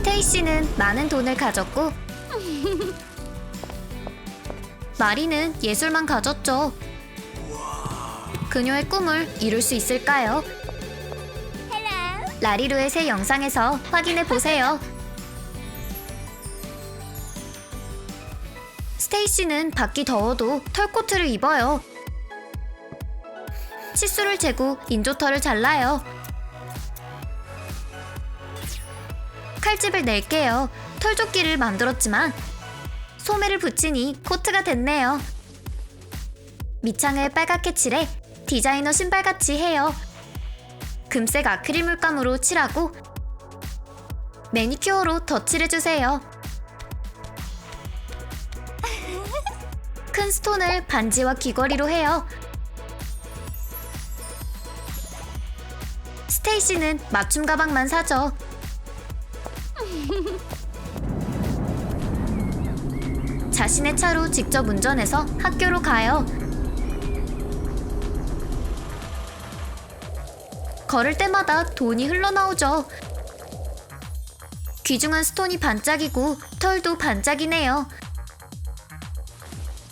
스테이시는 많은 돈을 가졌고 마리는 예술만 가졌죠. 그녀의 꿈을 이룰 수 있을까요? 라리루의 새 영상에서 확인해 보세요. 스테이시는 밖이 더워도 털코트를 입어요. 치수를 재고 인조털을 잘라요. 칼집을 낼게요. 털조끼를 만들었지만 소매를 붙이니 코트가 됐네요. 밑창을 빨갛게 칠해 디자이너 신발같이 해요. 금색 아크릴 물감으로 칠하고 매니큐어로 덧칠해주세요. 큰 스톤을 반지와 귀걸이로 해요. 스테이시는 맞춤 가방만 사죠. 자신의 차로 직접 운전해서 학교로 가요. 걸을 때마다 돈이 흘러나오죠. 귀중한 스톤이 반짝이고 털도 반짝이네요.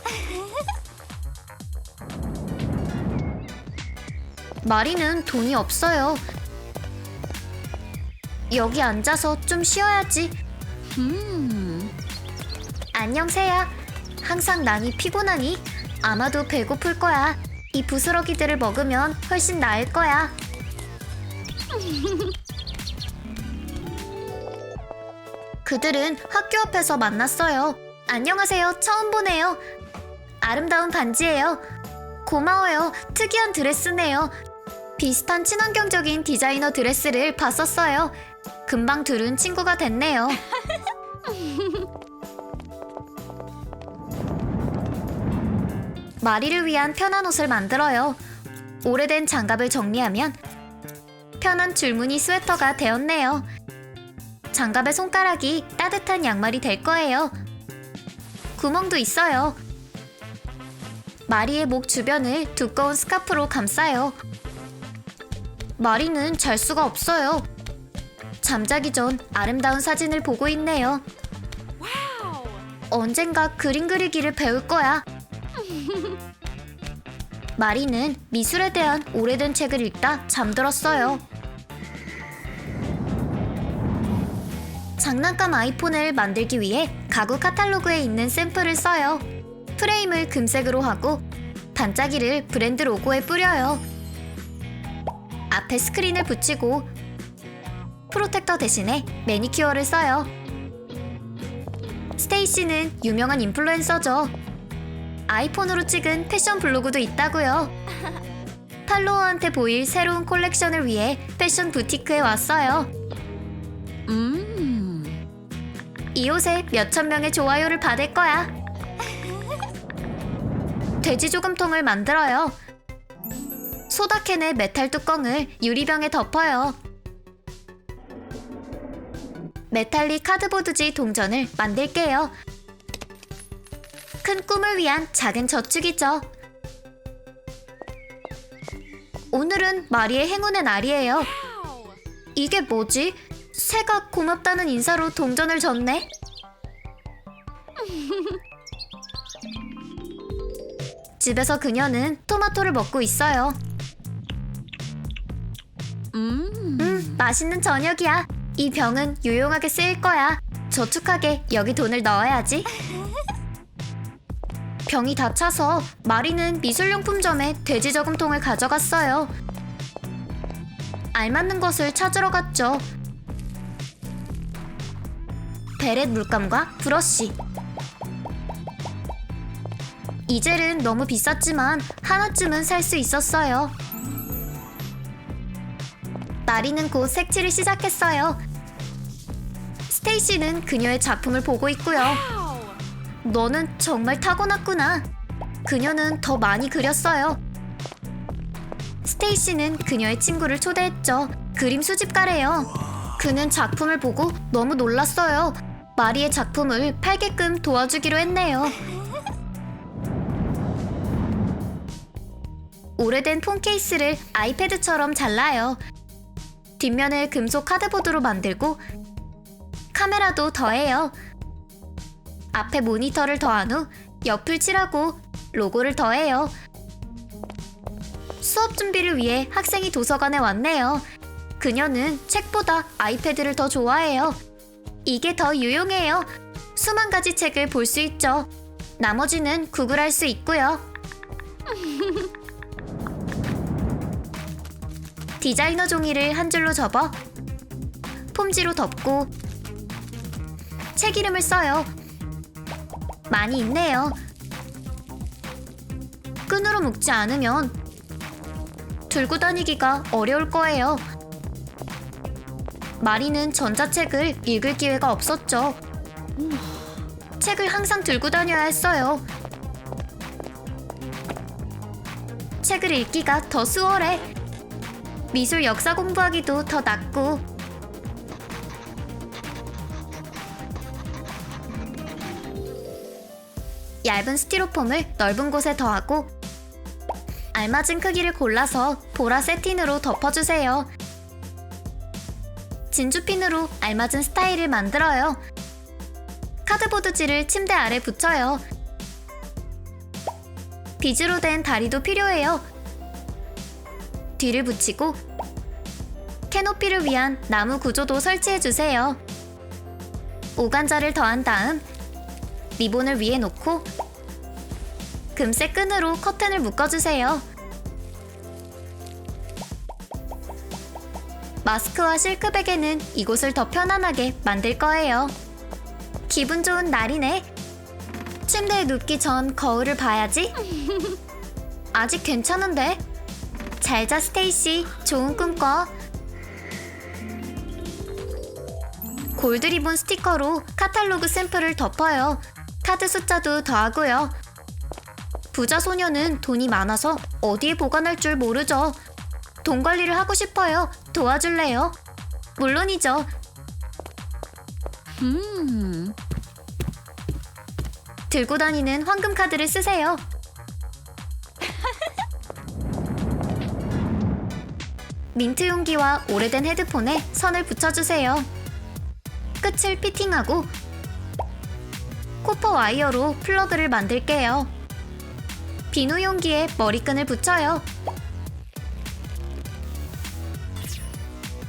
마리는 돈이 없어요. 여기 앉아서 좀 쉬어야지. 음, 안녕 새야. 항상 난이 피곤하니? 아마도 배고플 거야. 이 부스러기들을 먹으면 훨씬 나을 거야. 그들은 학교 앞에서 만났어요. 안녕하세요. 처음 보네요. 아름다운 반지예요. 고마워요. 특이한 드레스네요. 비슷한 친환경적인 디자이너 드레스를 봤었어요. 금방 둘은 친구가 됐네요. 마리를 위한 편한 옷을 만들어요. 오래된 장갑을 정리하면 편한 줄무늬 스웨터가 되었네요. 장갑의 손가락이 따뜻한 양말이 될 거예요. 구멍도 있어요. 마리의 목 주변을 두꺼운 스카프로 감싸요. 마리는 잘 수가 없어요. 잠자기 전 아름다운 사진을 보고 있네요. 언젠가 그림 그리기를 배울 거야. 마리는 미술에 대한 오래된 책을 읽다 잠들었어요. 장난감 아이폰을 만들기 위해 가구 카탈로그에 있는 샘플을 써요. 프레임을 금색으로 하고 반짝이를 브랜드 로고에 뿌려요. 앞에 스크린을 붙이고 프로텍터 대신에 매니큐어를 써요. 스테이시는 유명한 인플루엔서죠. 아이폰으로 찍은 패션 블로그도 있다고요. 팔로워한테 보일 새로운 콜렉션을 위해 패션 부티크에 왔어요. 음, 이 옷에 몇천 명의 좋아요를 받을 거야. 돼지 조금통을 만들어요. 소다캔의 메탈 뚜껑을 유리병에 덮어요. 메탈릭 카드보드지 동전을 만들게요. 큰 꿈을 위한 작은 저축이죠. 오늘은 마리의 행운의 날이에요. 이게 뭐지? 새가 고맙다는 인사로 동전을 줬네. 집에서 그녀는 토마토를 먹고 있어요. 음, 음, 맛있는 저녁이야. 이 병은 유용하게 쓰일 거야. 저축하게 여기 돈을 넣어야지. 병이 다 차서 마리는 미술용품점에 돼지 저금통을 가져갔어요. 알맞는 것을 찾으러 갔죠. 베렛 물감과 브러쉬. 이 젤은 너무 비쌌지만 하나쯤은 살 수 있었어요. 마리는 곧 색칠을 시작했어요. 스테이시는 그녀의 작품을 보고 있고요. 너는 정말 타고났구나. 그녀는 더 많이 그렸어요. 스테이시는 그녀의 친구를 초대했죠. 그림 수집가래요. 그는 작품을 보고 너무 놀랐어요. 마리의 작품을 팔게끔 도와주기로 했네요. 오래된 폰 케이스를 아이패드처럼 잘라요. 뒷면을 금속 카드보드로 만들고 카메라도 더해요. 앞에 모니터를 더한 후 옆을 칠하고 로고를 더해요. 수업 준비를 위해 학생이 도서관에 왔네요. 그녀는 책보다 아이패드를 더 좋아해요. 이게 더 유용해요. 수만 가지 책을 볼 수 있죠. 나머지는 구글할 수 있고요. 디자이너 종이를 한 줄로 접어 폼지로 덮고 책 이름을 써요. 많이 있네요. 끈으로 묶지 않으면 들고 다니기가 어려울 거예요. 마리는 전자책을 읽을 기회가 없었죠. 책을 항상 들고 다녀야 했어요. 책을 읽기가 더 수월해. 미술 역사 공부하기도 더 낫고. 얇은 스티로폼을 넓은 곳에 더하고 알맞은 크기를 골라서 보라 세틴으로 덮어주세요. 진주핀으로 알맞은 스타일을 만들어요. 카드보드지를 침대 아래 붙여요. 비즈로 된 다리도 필요해요. 뒤를 붙이고 캐노피를 위한 나무 구조도 설치해 주세요. 오간자를 더한 다음 리본을 위에 놓고 금색 끈으로 커튼을 묶어주세요. 마스크와 실크백에는 이곳을 더 편안하게 만들 거예요. 기분 좋은 날이네. 침대에 눕기 전 거울을 봐야지. 아직 괜찮은데. 잘 자 스테이시. 좋은 꿈 꿔. 골드 리본 스티커로 카탈로그 샘플을 덮어요. 카드 숫자도 더하고요. 부자 소녀는 돈이 많아서 어디에 보관할 줄 모르죠. 돈 관리를 하고 싶어요. 도와줄래요? 물론이죠. 음. 들고 다니는 황금 카드를 쓰세요. 민트 용기와 오래된 헤드폰에 선을 붙여주세요. 끝을 피팅하고 코퍼 와이어로 플러그를 만들게요. 비누 용기에 머리끈을 붙여요.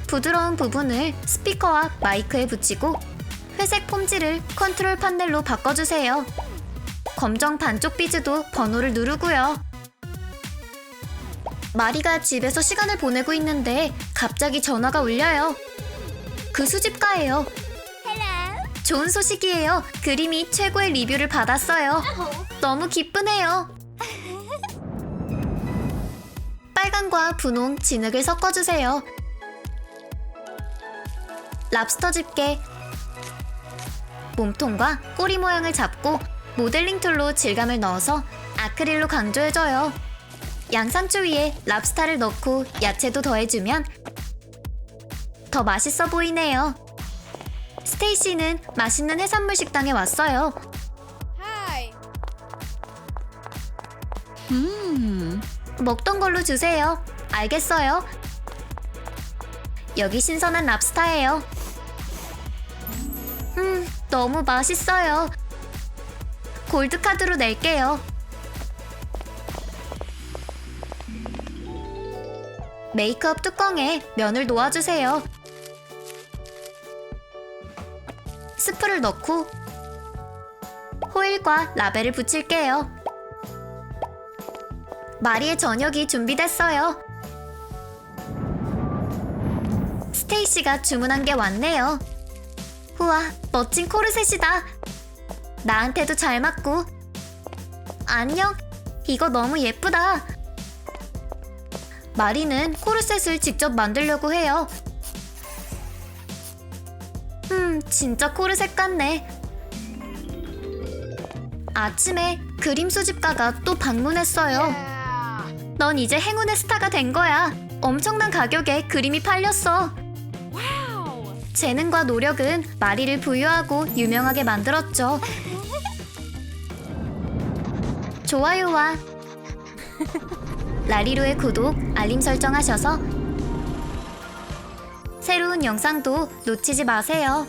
부드러운 부분을 스피커와 마이크에 붙이고 회색 폼지를 컨트롤 판넬로 바꿔주세요. 검정 반쪽 비즈도 번호를 누르고요. 마리가 집에서 시간을 보내고 있는데 갑자기 전화가 울려요. 그 수집가예요. 좋은 소식이에요. 그림이 최고의 리뷰를 받았어요. 너무 기쁘네요. 빨강과 분홍, 진흙을 섞어주세요. 랍스터 집게, 몸통과 꼬리 모양을 잡고 모델링 툴로 질감을 넣어서 아크릴로 강조해줘요. 양상추 위에 랍스타를 넣고 야채도 더해주면 더 맛있어 보이네요. 스테이시는 맛있는 해산물 식당에 왔어요. 음. 먹던 걸로 주세요. 알겠어요. 여기 신선한 랍스타예요. 음, 너무 맛있어요. 골드 카드로 낼게요. 메이크업 뚜껑에 면을 놓아주세요. 스프를 넣고 호일과 라벨을 붙일게요. 마리의 저녁이 준비됐어요. 스테이시가 주문한 게 왔네요. 우와, 멋진 코르셋이다. 나한테도 잘 맞고. 안녕. 이거 너무 예쁘다. 마리는 코르셋을 직접 만들려고 해요. 음, 진짜 코르셋 같네. 아침에 그림 수집가가 또 방문했어요. 넌 이제 행운의 스타가 된 거야. 엄청난 가격에 그림이 팔렸어. 재능과 노력은 마리를 부유하고 유명하게 만들었죠. 좋아요와 라리로의 구독, 알림 설정하셔서 새로운 영상도 놓치지 마세요.